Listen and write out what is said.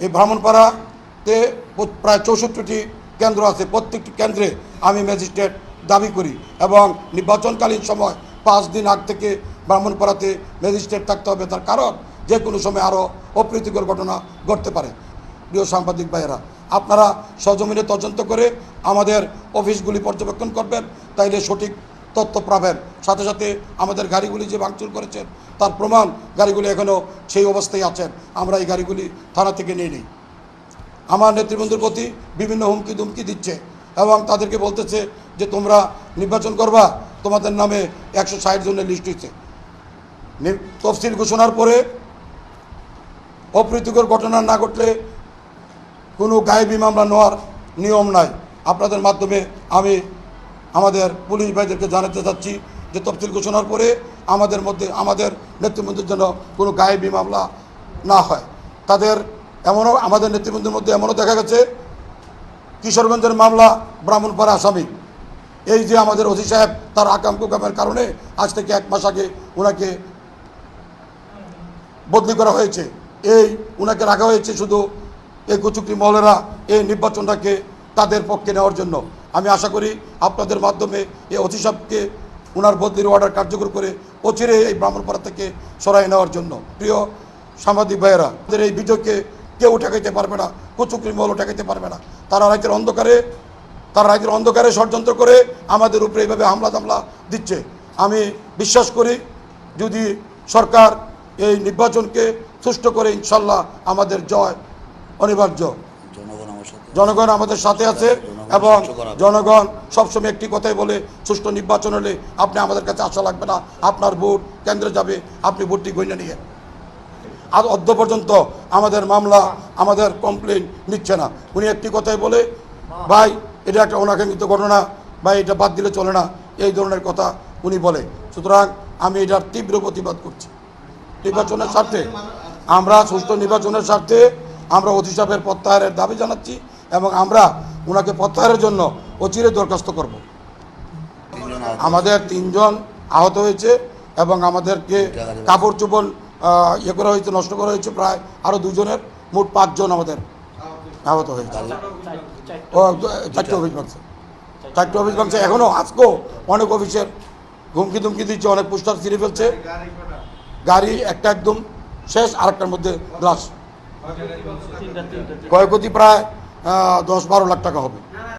এই ব্রাহ্মণপাড়াতে প্র- প্রায় চৌষট্টিটি কেন্দ্র আছে। প্রত্যেকটি কেন্দ্রে আমি ম্যাজিস্ট্রেট দাবি করি এবং নির্বাচনকালীন সময় পাঁচ দিন আগ থেকে ব্রাহ্মণপাড়াতে ম্যাজিস্ট্রেট থাকতে হবে। তার কারণ যে কোনো সময় আরও অপ্রীতিকর ঘটনা ঘটতে পারে। প্রিয় সাংবাদিক ভাইয়েরা, আপনারা সজমিনে তদন্ত করে আমাদের অফিসগুলি পর্যবেক্ষণ করবেন। তাইলে সঠিক তথ্য পাবেন সাথে সাথে আমাদের গাড়িগুলি যে ভাঙচুর করেছেন, তার প্রমাণ গাড়িগুলি এখনও সেই অবস্থায় আছেন। আমরা এই গাড়িগুলি থানা থেকে নিয়ে নিই। আমার নেতৃবৃন্দর প্রতি বিভিন্ন হুমকি দুমকি দিচ্ছে এবং তাদেরকে বলতেছে যে, তোমরা নির্বাচন করবা, তোমাদের নামে একশো ষাট জনের লিস্ট হয়েছে তফসিল ঘোষণার পরে অপ্রীতিকর ঘটনা না ঘটলে কোনো গায়েবী মামলা নেওয়ার নিয়ম নাই। আপনাদের মাধ্যমে আমি আমাদের পুলিশ ভাইদেরকে জানাতে চাচ্ছি যে তফসিল ঘোষণার পরে আমাদের মধ্যে, আমাদের নেতৃবৃন্দের জন্য কোনো গায়েবী মামলা না হয়। তাদের এমনও, আমাদের নেতৃবৃন্দের মধ্যে এমনও দেখা গেছে, কিশোরগঞ্জের মামলা ব্রাহ্মণপাড়া আসামি। এই যে আমাদের ওসি সাহেব তার আকাম কুকামের কারণে আজ থেকে এক মাস আগে ওনাকে বদলি করা হয়েছে। এই ওনাকে রাখা হয়েছে শুধু এই কুচুকরি মহলেরা এই নির্বাচনটাকে তাদের পক্ষে নেওয়ার জন্য। আমি আশা করি আপনাদের মাধ্যমে এই অতি সাহেবকে ওনার বদলির অর্ডার কার্যকর করে অচিরে এই ব্রাহ্মণপাড়া থেকে সরাই নেওয়ার জন্য। প্রিয় সাংবাদিক ভাইয়েরা আমাদের এই বিজয়কে কেউ ঠেকাইতে পারবে না কুচুকরি মহলও ঠেকাইতে পারবে না। তারা রাতের অন্ধকারে তারা রাতের অন্ধকারে ষড়যন্ত্র করে আমাদের উপরে এইভাবে হামলা দামলা দিচ্ছে। আমি বিশ্বাস করি যদি সরকার এই নির্বাচনকে সুষ্ঠু করে ইনশাল্লাহ আমাদের জয় অনিবার্য। জনগণ জনগণ আমাদের সাথে আছে। এবং জনগণ সবসময় একটি কথাই বলে সুষ্ঠু নির্বাচন হলে আপনি আমাদের কাছে আসা লাগবে না আপনার ভোট কেন্দ্রে যাবে আপনি ভোটটি গইনে নিয়ে আর অদ্য পর্যন্ত আমাদের মামলা আমাদের কমপ্লেন নিচ্ছে না। উনি একটি কথাই বলে ভাই এটা একটা অনাকাঙ্ক্ষিত ঘটনা ভাই এটা বাদ দিলে চলে না। এই ধরনের কথা উনি বলে। সুতরাং আমি এটার তীব্র প্রতিবাদ করছি। নির্বাচনের স্বার্থে আমরা সুষ্ঠু নির্বাচনের স্বার্থে আমরা অতি সাহেবের প্রত্যাহারের দাবি জানাচ্ছি। এবং আমরা ওনাকে প্রত্যাহারের জন্য অচিরে দরখাস্ত করব। আমাদের তিনজন আহত হয়েছে এবং আমাদেরকে কাপড় চোপড় ইয়ে করা হয়েছে নষ্ট করা হয়েছে প্রায় আরও দুজনের মোট পাঁচজন আমাদের আহত হয়েছে। ও চারটে অফিস ভাঙছে। চারটে অফিস ভাঙছে। এখনও আজকেও অনেক অফিসের হুমকি ধুমকি দিচ্ছে অনেক পোস্টার ছিঁড়ে ফেলছে। গাড়ি একটা একদম শেষ আরেকটার মধ্যে গ্লাস ক্ষয়ক্ষতি প্রায় দশ বারো লাখ টাকা হবে।